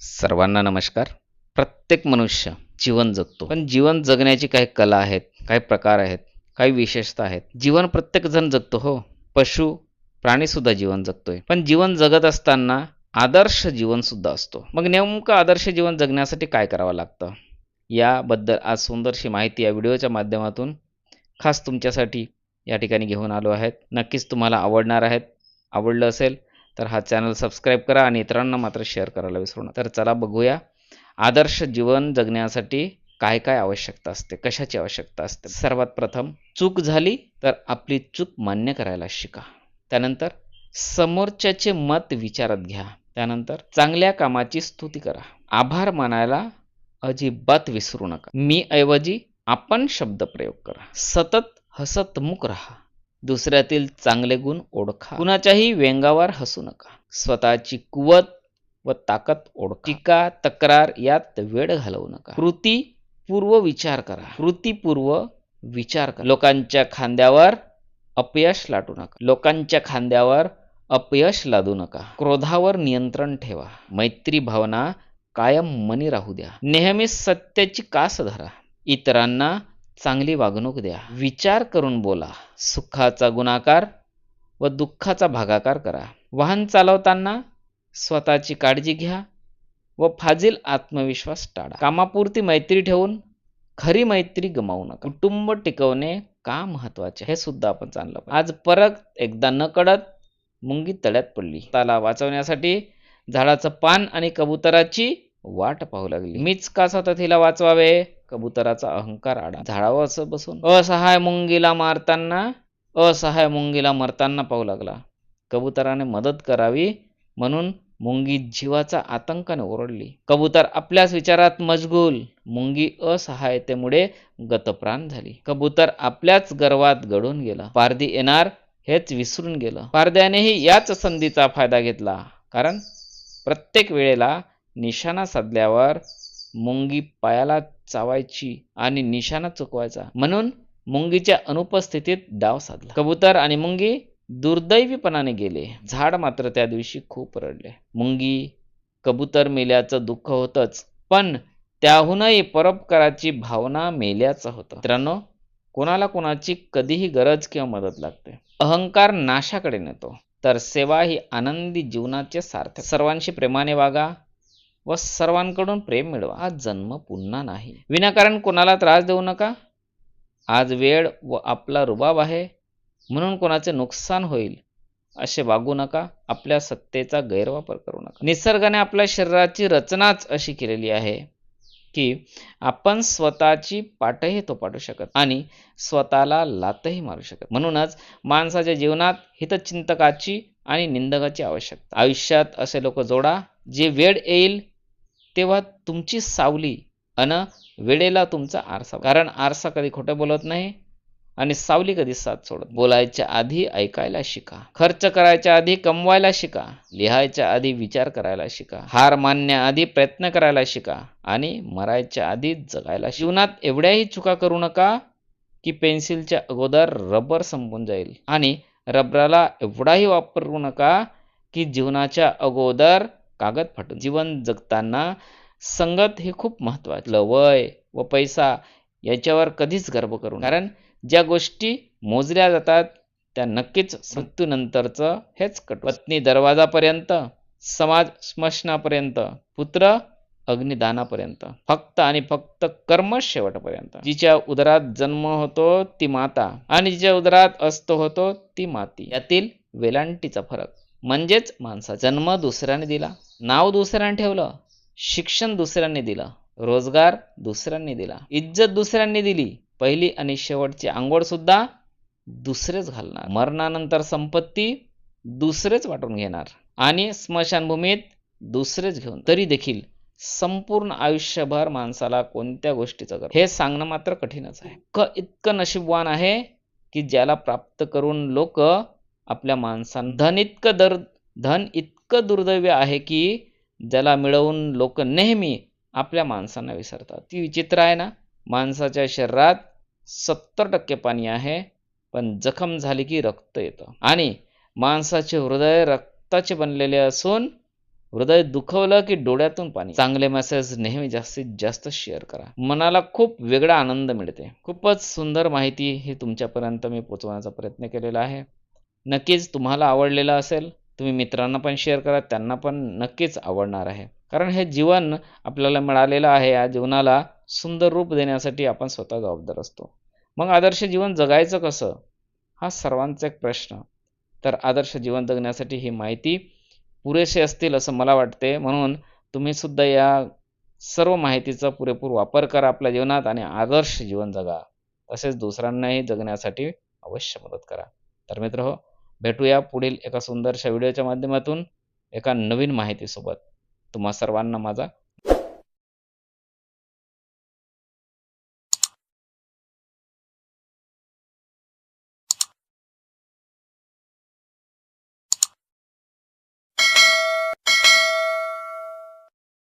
सर्वांना नमस्कार. प्रत्येक मनुष्य जीवन जगतो. पण जीवन जगण्याची काही कला आहेत काही प्रकार आहेत काही विशेषता आहेत. जीवन प्रत्येकजण जगतो हो. पशु प्राणीसुद्धा जीवन जगतोय. पण जीवन जगत असताना आदर्श जीवन सुद्धा असतो. मग नेमकं आदर्श जीवन जगण्यासाठी काय करावं लागतं? याबद्दल आज सुंदरशी माहिती या व्हिडिओच्या माध्यमातून खास तुमच्यासाठी या ठिकाणी घेऊन आलो आहेत. नक्कीच तुम्हाला आवडणार आहेत. आवडलं असेल तर हा चॅनल सबस्क्राईब करा आणि इतरांना मात्र शेअर करायला विसरू नका. तर चला बघूया. आदर्श जीवन जगण्यासाठी काय काय आवश्यकता असते? कशाची आवश्यकता असते? सर्वात प्रथम चूक झाली तर आपली चूक मान्य करायला शिका. त्यानंतर समोरच्याचे मत विचारात घ्या. त्यानंतर चांगल्या कामाची स्तुती करा. आभार मानायला अजिबात विसरू नका. मी ऐवजी आपण शब्द प्रयोग करा. सतत हसतमुख राहा. दुसऱ्यातील चांगले गुण ओळखा. कुणाच्याही व्यंगावर हसू नका. स्वतःची कुवत व ताकद ओळखा. टीका तक्रार यात वेळ घालवू नका. कृती पूर्व विचार करा. कृतीपूर्व विचार करा. लोकांच्या खांद्यावर अपयश लाटू नका. लोकांच्या खांद्यावर अपयश लादू नका. क्रोधावर नियंत्रण ठेवा. मैत्री भावना कायम मनी राहू द्या. नेहमी सत्याची कास धरा. इतरांना चांगली वागणूक द्या. विचार करून बोला. सुखाचा गुणाकार व दुःखाचा भागाकार करा. वाहन चालवताना स्वतःची काळजी घ्या व फाजील आत्मविश्वास टाळा. कामापुरती मैत्री ठेवून खरी मैत्री गमावू नका. कुटुंब टिकवणे का महत्त्वाचे हे सुद्धा आपण जाणलं आज परत एकदा न कळत मुंगी तळ्यात पडली. त्याला वाचवण्यासाठी झाडाचं पान आणि कबुतराची वाट पाहू लागली. मीच का तिला वाचवावे? कबुतराचा अहंकार आडा. झाडावर असं बसून असहाय मुंगीला मारताना असहाय मुंगीला मरताना पाहू लागला. कबुतराने मदत करावी म्हणून मुंगी जीवाचा आतंकाने ओरडली. कबूतर आपल्याच विचारात मजगूल. मुंगी असहायतेमुळे गतप्राण झाली. कबूतर आपल्याच गर्वात घडून गेला. पारदी येणार हेच विसरून गेलं. पारद्यानेही याच संधीचा फायदा घेतला. कारण प्रत्येक वेळेला निशाणा साधल्यावर मुंगी पायाला चावायची आणि निशाणा चुकवायचा. म्हणून मुंगीच्या अनुपस्थितीत डाव साधला. कबूतर आणि मुंगी दुर्दैवीपणाने गेले. झाड मात्र त्या दिवशी खूप रडले. मुंगी कबूतर मेल्याचं दुःख होतच पण त्याहूनही परोपकाराची भावना मेल्याचं होतं. मित्रांनो कोणाला कोणाची कधीही गरज किंवा मदत लागते. अहंकार नाशाकडे नेतो. तर सेवा ही आनंदी जीवनाचे सार्थक. सर्वांशी प्रेमाने वागा. व सर्वांकडून प्रेम मिळवा. हा जन्म पुन्हा नाही. विनाकारण कोणाला त्रास देऊ नका. आज वेळ व आपला रुबाब आहे. म्हणून कोणाचे नुकसान होईल असे वागू नका. आपल्या सत्तेचा गैरवापर करू नका. निसर्गाने आपल्या शरीराची रचनाच अशी केलेली आहे की आपण स्वतःची पाठही तो पाठू शकत आणि स्वतःला लातही मारू शकत. म्हणूनच माणसाच्या जीवनात हितचिंतकाची आणि निंदकाची आवश्यकता. आयुष्यात असे लोक जोडा जे वेळ येईल तेव्हा तुमची सावली अन वेळेला तुमचा आरसा. कारण आरसा कधी खोटं बोलत नाही आणि सावली कधी साथ सोडत. बोलायच्या आधी ऐकायला शिका. खर्च करायच्या आधी कमवायला शिका. लिहायच्या आधी विचार करायला शिका. हार मानण्याआधी प्रयत्न करायला शिका. आणि मरायच्या आधी जगायला जीवनात एवढ्याही चुका करू नका की पेन्सिलच्या अगोदर रबर संपून जाईल. आणि रबराला एवढाही वापरू नका की जीवनाच्या अगोदर कागद फाटून. जीवन जगताना संगत हे खूप महत्वाचं. वय व पैसा याच्यावर कधीच गर्व करू कारण ज्या गोष्टी मोजल्या जातात त्या नक्कीच मृत्यूनंतरचं हेच कट. पत्नी दरवाजापर्यंत समाज स्मशनापर्यंत पुत्र अग्निदानापर्यंत फक्त आणि फक्त कर्म शेवटपर्यंत. जिच्या उदरात जन्म होतो ती माता. आणि जिच्या उदरात अस्त होतो ती माती. यातील वेलांटीचा फरक. म्हणजेच माणसा जन्म दुसऱ्याने दिला. नाव दुसऱ्याने ठेवलं शिक्षण दुसऱ्यांनी दिलं रोजगार दुसऱ्यांनी दिला इज्जत दुसऱ्यांनी दिली पहिली आणि शेवटची आंघोळ सुद्धा दुसरेच घालणार. मरणानंतर संपत्ती दुसरेच वाटून घेणार आणि स्मशानभूमीत दुसरेच घेऊन. तरी देखील संपूर्ण आयुष्यभर माणसाला कोणत्या गोष्टीचं कर हे सांगणं मात्र कठीणच आहे. क इतकं नशीबवान आहे की ज्याला प्राप्त करून लोक आपल्या माणसांना धन इतकं दर धन इतकं दुर्दैव्य आहे की ज्याला मिळवून लोक नेहमी आपल्या माणसांना विसरतात. ती विचित्र आहे ना? माणसाच्या शरीरात सत्तर टक्के पाणी आहे पण जखम झाली की रक्त येतं. आणि माणसाचे हृदय रक्ताचे बनलेले असून हृदय दुखवलं की डोळ्यातून पाणी. चांगले मेसेज नेहमी जास्तीत जास्त शेअर करा. मनाला खूप वेगळा आनंद मिळते. खूपच सुंदर माहिती ही तुमच्यापर्यंत मी पोचवण्याचा प्रयत्न केलेला आहे. नक्कीच तुम्हाला आवडलेलं असेल तुम्ही मित्रांना पण शेअर करा त्यांना पण नक्कीच आवडणार आहे. कारण हे जीवन आपल्याला मिळालेलं आहे. या जीवनाला सुंदर रूप देण्यासाठी आपण स्वतः जबाबदार असतो. मग आदर्श जीवन जगायचं कसं? हा सर्वांचा एक प्रश्न. तर आदर्श जीवन जगण्यासाठी ही माहिती पुरेसे असतील असं मला वाटते. म्हणून तुम्ही सुद्धा या सर्व माहितीचा पुरेपूर वापर करा आपल्या जीवनात आणि आदर्श जीवन जगा. तसेच दुसऱ्यांनाही जगण्यासाठी अवश्य मदत करा. तर मित्र हो भेटूया पुढील एका सुंदरशा व्हिडिओच्या माध्यमातून एका नवीन माहितीसोबत. तुम्हा सर्वांना माझा